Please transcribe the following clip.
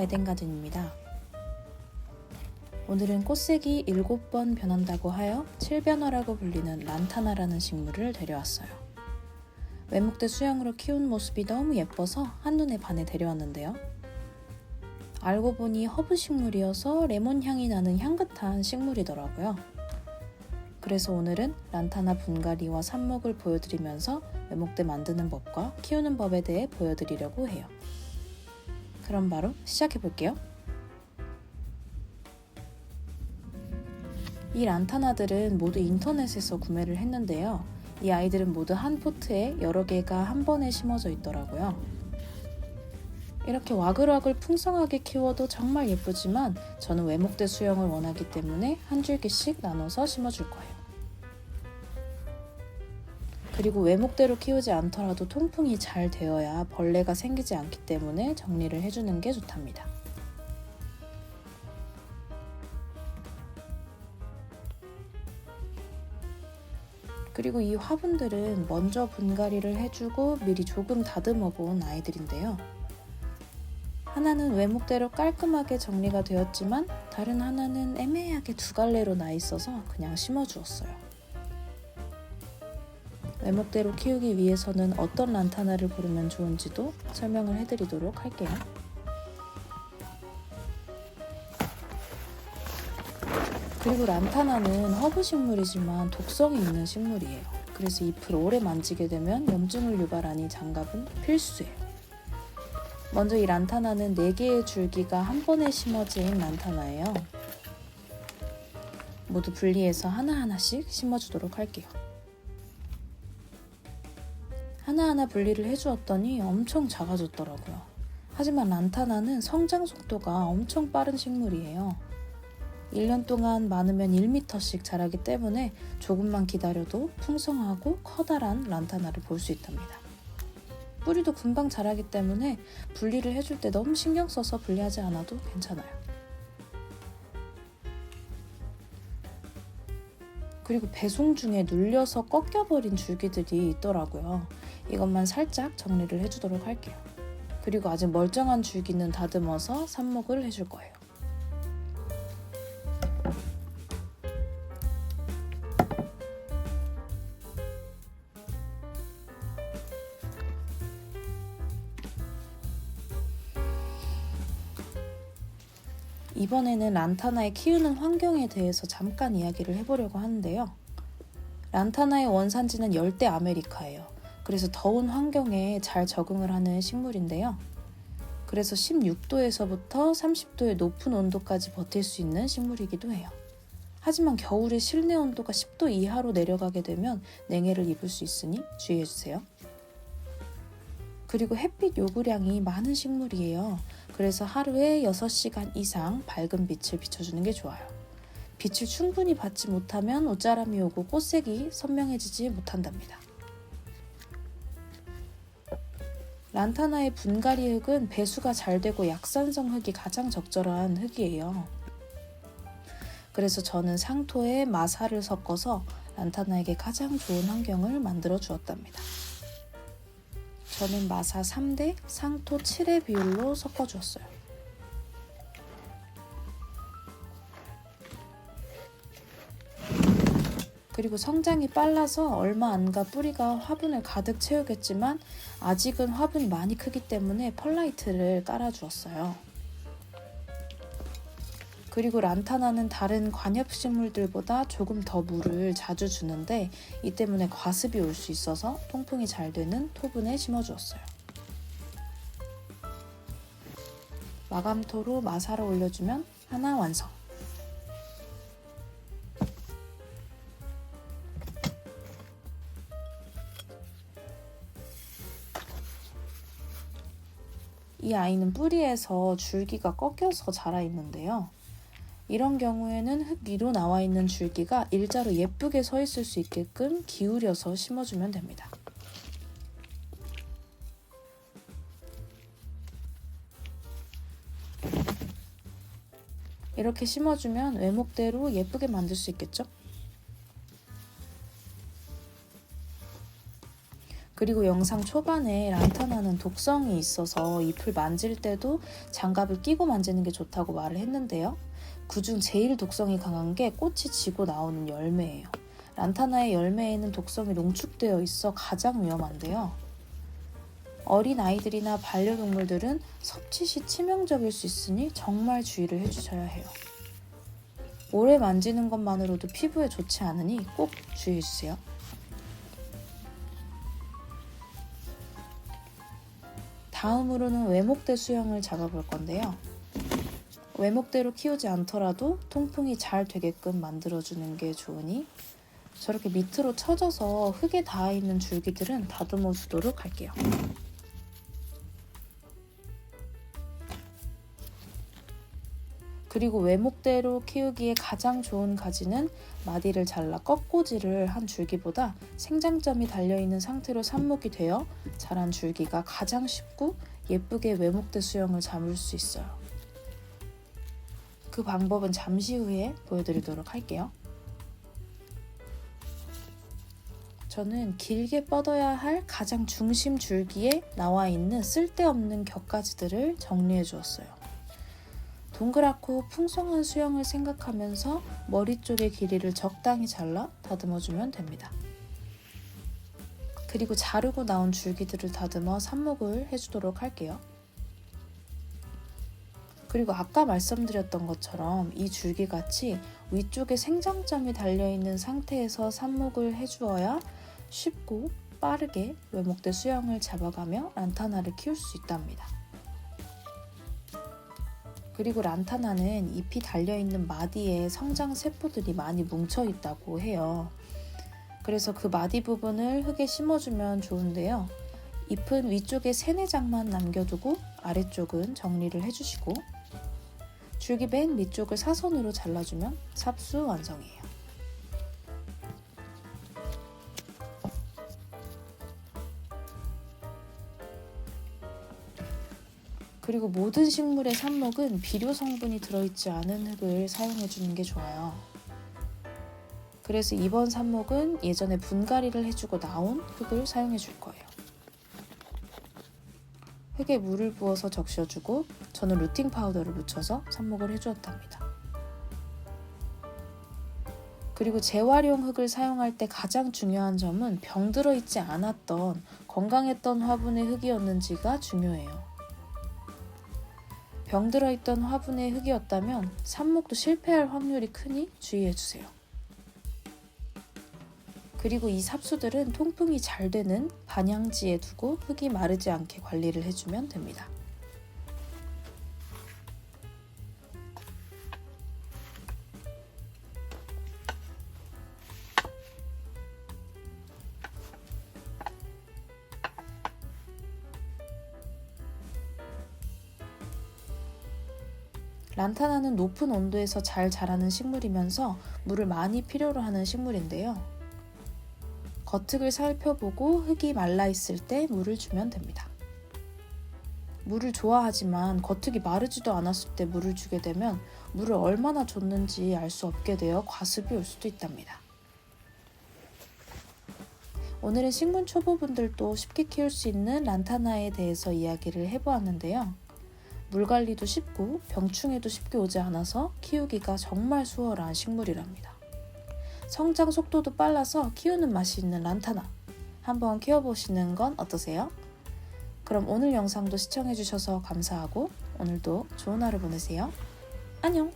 에덴가든입니다. 오늘은 꽃색이 7번 변한다고 하여 7변화라고 불리는 란타나라는 식물을 데려왔어요. 외목대 수영으로 키운 모습이 너무 예뻐서 한눈에 반해 데려왔는데요. 알고 보니 허브 식물이어서 레몬 향이 나는 향긋한 식물이더라고요. 그래서 오늘은 란타나 분갈이와 삽목을 보여드리면서 외목대 만드는 법과 키우는 법에 대해 보여드리려고 해요. 그럼 바로 시작해 볼게요. 이 란타나들은 모두 인터넷에서 구매를 했는데요. 이 아이들은 모두 한 포트에 여러 개가 한 번에 심어져 있더라고요. 이렇게 와글와글 풍성하게 키워도 정말 예쁘지만 저는 외목대 수영을 원하기 때문에 한 줄기씩 나눠서 심어줄 거예요. 그리고 외목대로 키우지 않더라도 통풍이 잘 되어야 벌레가 생기지 않기 때문에 정리를 해주는 게 좋답니다. 그리고 이 화분들은 먼저 분갈이를 해주고 미리 조금 다듬어 본 아이들인데요. 하나는 외목대로 깔끔하게 정리가 되었지만 다른 하나는 애매하게 두 갈래로 나 있어서 그냥 심어 주었어요. 외목대로 키우기 위해서는 어떤 란타나를 고르면 좋은지도 설명을 해드리도록 할게요. 그리고 란타나는 허브 식물이지만 독성이 있는 식물이에요. 그래서 잎을 오래 만지게 되면 염증을 유발하니 장갑은 필수예요. 먼저 이 란타나는 4개의 줄기가 한 번에 심어진 란타나예요. 모두 분리해서 하나하나씩 심어주도록 할게요. 하나하나 분리를 해주었더니 엄청 작아졌더라고요. 하지만 란타나는 성장 속도가 엄청 빠른 식물이에요. 1년 동안 많으면 1m씩 자라기 때문에 조금만 기다려도 풍성하고 커다란 란타나를 볼 수 있답니다. 뿌리도 금방 자라기 때문에 분리를 해줄 때 너무 신경 써서 분리하지 않아도 괜찮아요. 그리고 배송 중에 눌려서 꺾여버린 줄기들이 있더라고요. 이것만 살짝 정리를 해주도록 할게요. 그리고 아직 멀쩡한 줄기는 다듬어서 삽목을 해줄 거예요. 이번에는 란타나의 키우는 환경에 대해서 잠깐 이야기를 해보려고 하는데요. 란타나의 원산지는 열대 아메리카예요. 그래서 더운 환경에 잘 적응을 하는 식물인데요. 그래서 16도에서부터 30도의 높은 온도까지 버틸 수 있는 식물이기도 해요. 하지만 겨울에 실내 온도가 10도 이하로 내려가게 되면 냉해를 입을 수 있으니 주의해주세요. 그리고 햇빛 요구량이 많은 식물이에요. 그래서 하루에 6시간 이상 밝은 빛을 비춰주는 게 좋아요. 빛을 충분히 받지 못하면 옷자람이 오고 꽃색이 선명해지지 못한답니다. 란타나의 분갈이 흙은 배수가 잘 되고 약산성 흙이 가장 적절한 흙이에요. 그래서 저는 상토에 마사를 섞어서 란타나에게 가장 좋은 환경을 만들어 주었답니다. 저는 마사 3대 상토 7의 비율로 섞어주었어요. 그리고 성장이 빨라서 얼마 안가 뿌리가 화분을 가득 채우겠지만 아직은 화분이 많이 크기 때문에 펄라이트를 깔아주었어요. 그리고 란타나는 다른 관엽식물들보다 조금 더 물을 자주 주는데 이 때문에 과습이 올 수 있어서 통풍이 잘 되는 토분에 심어주었어요. 마감토로 마사를 올려주면 하나 완성. 이 아이는 뿌리에서 줄기가 꺾여서 자라 있는데요. 이런 경우에는 흙 위로 나와 있는 줄기가 일자로 예쁘게 서 있을 수 있게끔 기울여서 심어주면 됩니다. 이렇게 심어주면 외목대로 예쁘게 만들 수 있겠죠? 그리고 영상 초반에 란타나는 독성이 있어서 잎을 만질 때도 장갑을 끼고 만지는 게 좋다고 말을 했는데요. 그중 제일 독성이 강한 게 꽃이 지고 나오는 열매예요. 란타나의 열매에는 독성이 농축되어 있어 가장 위험한데요. 어린 아이들이나 반려동물들은 섭취 시 치명적일 수 있으니 정말 주의를 해주셔야 해요. 오래 만지는 것만으로도 피부에 좋지 않으니 꼭 주의해주세요. 다음으로는 외목대 수영을 잡아볼 건데요. 외목대로 키우지 않더라도 통풍이 잘 되게끔 만들어주는 게 좋으니 저렇게 밑으로 쳐져서 흙에 닿아 있는 줄기들은 다듬어 주도록 할게요. 그리고 외목대로 키우기에 가장 좋은 가지는 마디를 잘라 꺾고지를 한 줄기보다 생장점이 달려있는 상태로 삽목이 되어 자란 줄기가 가장 쉽고 예쁘게 외목대 수영을 잡을 수 있어요. 그 방법은 잠시 후에 보여드리도록 할게요. 저는 길게 뻗어야 할 가장 중심 줄기에 나와 있는 쓸데없는 격가지들을 정리해 주었어요. 동그랗고 풍성한 수영을 생각하면서 머리 쪽의 길이를 적당히 잘라 다듬어 주면 됩니다. 그리고 자르고 나온 줄기들을 다듬어 삽목을 해주도록 할게요. 그리고 아까 말씀드렸던 것처럼 이 줄기같이 위쪽에 생장점이 달려있는 상태에서 삽목을 해주어야 쉽고 빠르게 외목대 수영을 잡아가며 란타나를 키울 수 있답니다. 그리고 란타나는 잎이 달려있는 마디에 성장 세포들이 많이 뭉쳐 있다고 해요. 그래서 그 마디 부분을 흙에 심어주면 좋은데요. 잎은 위쪽에 세네 장만 남겨두고 아래쪽은 정리를 해주시고 줄기 맨 밑쪽을 사선으로 잘라주면 삽수 완성이에요. 그리고 모든 식물의 삽목은 비료 성분이 들어있지 않은 흙을 사용해 주는 게 좋아요. 그래서 이번 삽목은 예전에 분갈이를 해주고 나온 흙을 사용해 줄 거예요. 흙에 물을 부어서 적셔주고 저는 루팅 파우더를 묻혀서 삽목을 해주었답니다. 그리고 재활용 흙을 사용할 때 가장 중요한 점은 병들어 있지 않았던 건강했던 화분의 흙이었는지가 중요해요. 병들어 있던 화분의 흙이었다면 삽목도 실패할 확률이 크니 주의해주세요. 그리고 이 삽수들은 통풍이 잘 되는 반향지에 두고 흙이 마르지 않게 관리를 해주면 됩니다. 란타나는 높은 온도에서 잘 자라는 식물이면서 물을 많이 필요로 하는 식물인데요. 겉흙을 살펴보고 흙이 말라 있을 때 물을 주면 됩니다. 물을 좋아하지만 겉흙이 마르지도 않았을 때 물을 주게 되면 물을 얼마나 줬는지 알 수 없게 되어 과습이 올 수도 있답니다. 오늘은 식물 초보분들도 쉽게 키울 수 있는 란타나에 대해서 이야기를 해보았는데요. 물 관리도 쉽고 병충해도 쉽게 오지 않아서 키우기가 정말 수월한 식물이랍니다. 성장 속도도 빨라서 키우는 맛이 있는 란타나. 한번 키워보시는 건 어떠세요? 그럼 오늘 영상도 시청해주셔서 감사하고 오늘도 좋은 하루 보내세요. 안녕!